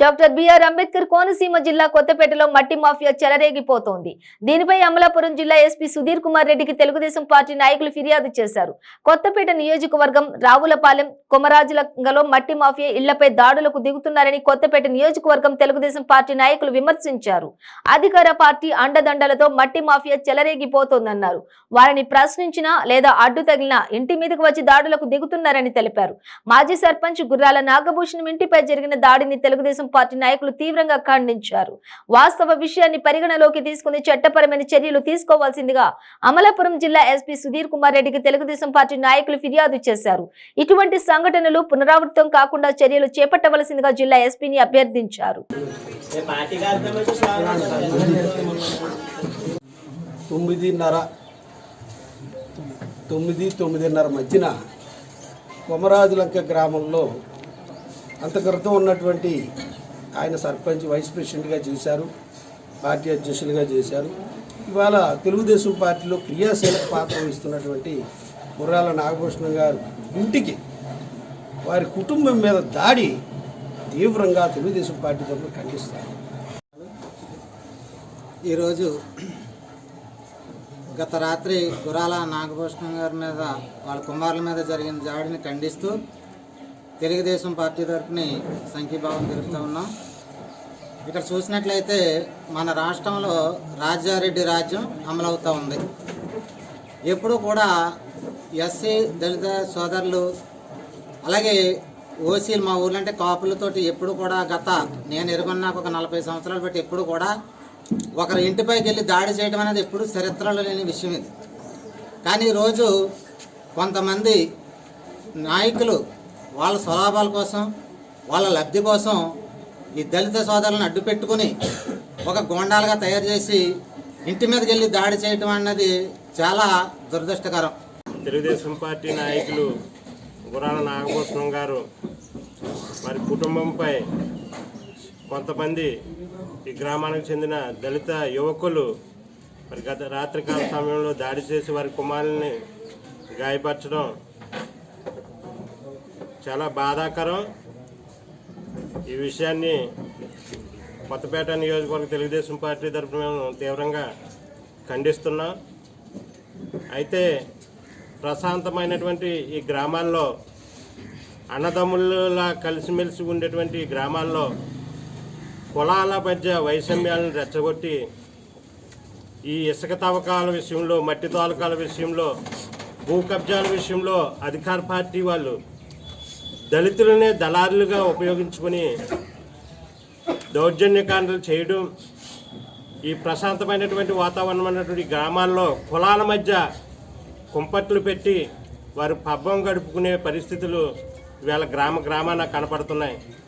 Doctor BR Ambedkar Konaseema జిల్లా కొత్తపేటలో మట్టి మాఫియా చెలరేగిపోతోంది. దీనిపై అమలాపురం జిల్లా ఎస్పీ సుధీర్ కుమార్ రెడ్డికి తెలుగుదేశం పార్టీ నాయకులు ఫిర్యాదు చేశారు. కొత్తపేట నియోజకవర్గం రావులపాలెం కొమరాజులంగలో మట్టి మాఫియా ఇళ్ళపై దాడులకు దిగుతున్నారని కొత్తపేట నియోజకవర్గం తెలుగుదేశం పార్టీ నాయకులు విమర్శించారు. అధికార పార్టీ అండదండలతో మట్టి మాఫియా చెలరేగిపోతోందన్నారు. వారిని ప్రశ్నించినా లేదా అడ్డు తగిలినా ఇంటి మీదకు వచ్చి దాడులకు దిగుతున్నారని తెలిపారు. మాజీ సర్పంచ్ గుర్రాల నాగభూషణం ఇంటిపై జరిగిన దాడిని తెలుగుదేశం పార్టీ నాయకులు తీవ్రంగా ఖండించారు. వాస్తవ విషయాన్ని పరిగణలోకి తీసుకుని చట్టపరమైన చర్యలు తీసుకోవాల్సిందిగా అమలాపురం జిల్లా ఎస్పీ సుధీర్ కుమార్ రెడ్డికి తెలుగుదేశం పార్టీ నాయకులు ఫిర్యాదు చేశారు. ఇటువంటి సంఘటనలు పునరావృతం కాకుండా చర్యలు చేపట్టవలసిందిగా జిల్లా ఎస్పీని అభ్యర్థించారు. తొమ్మిదిన్నర తొమ్మిది తొమ్మిదిన్నర మధ్యన కొమరాజులంక గ్రామంలో అంత క్రితం ఉన్నటువంటి ఆయన సర్పంచ్ వైస్ ప్రెసిడెంట్గా చేశారు పార్టీ అధ్యక్షులుగా చేశారు. ఇవాళ తెలుగుదేశం పార్టీలో క్రియాశీలక పాత్ర వహిస్తున్నటువంటి ముర్రాల నాగభూషణం గారు ఇంటికి వారి కుటుంబం మీద దాడి తీవ్రంగా తెలుగుదేశం పార్టీ తరఫున ఖండిస్తారు. ఈరోజు గత రాత్రి గురాల నాగభూషణం గారి మీద వాళ్ళ కుమారుల మీద జరిగిన దాడిని ఖండిస్తూ తెలుగుదేశం పార్టీ తరఫుని సంఘీభావం తెలుపుతూ ఉన్నాం. ఇక్కడ చూసినట్లయితే మన రాష్ట్రంలో రాజారెడ్డి రాజ్యం అమలవుతూ ఉంది. ఎప్పుడూ కూడా ఎస్సీ దళిత సోదరులు అలాగే ఓసీలు మా ఊర్లో అంటే కాపులతోటి ఎప్పుడు కూడా గత నేను ఎరుగున్నాక ఒక నలభై సంవత్సరాలు బట్టి ఎప్పుడు కూడా ఒకరి ఇంటిపైకి వెళ్ళి దాడి చేయడం అనేది ఎప్పుడు చరిత్రలో లేని విషయం ఇది. కానీ ఈరోజు కొంతమంది నాయకులు వాళ్ళ స్వలాభాల కోసం వాళ్ళ లబ్ధి కోసం ఈ దళిత సోదరులను అడ్డు పెట్టుకుని ఒక గోండాలుగా తయారు చేసి ఇంటి మీదకి వెళ్ళి దాడి చేయడం అన్నది చాలా దురదృష్టకరం. తెలుగుదేశం పార్టీ నాయకులు గురాల నాగభూషణం గారు వారి కుటుంబంపై కొంతమంది ఈ గ్రామానికి చెందిన దళిత యువకులు మరి గత రాత్రికాల సమయంలో దాడి చేసి వారి కుమారుల్ని గాయపరచడం చాలా బాధాకరం. ఈ విషయాన్ని కొత్తపేట నియోజకవర్గ తెలుగుదేశం పార్టీ తరఫున మేము తీవ్రంగా ఖండిస్తున్నాం. అయితే ప్రశాంతమైనటువంటి ఈ గ్రామాల్లో అన్నదమ్ములలా కలిసిమెలిసి ఉండేటువంటి గ్రామాల్లో కులాల మధ్య వైషమ్యాలను రెచ్చగొట్టి ఈ ఇసుక తవ్వకాల విషయంలో మట్టి తాలూకాల విషయంలో భూ కబ్జాల విషయంలో అధికార పార్టీ వాళ్ళు దళితులనే దళారులుగా ఉపయోగించుకొని దౌర్జన్యకాండలు చేయడం ఈ ప్రశాంతమైనటువంటి వాతావరణం ఉన్నటువంటి గ్రామాల్లో కులాల మధ్య కుంపట్లు పెట్టి వారు పబ్బం గడుపుకునే పరిస్థితులు ఇవాళ గ్రామ గ్రామాన కనపడుతున్నాయి.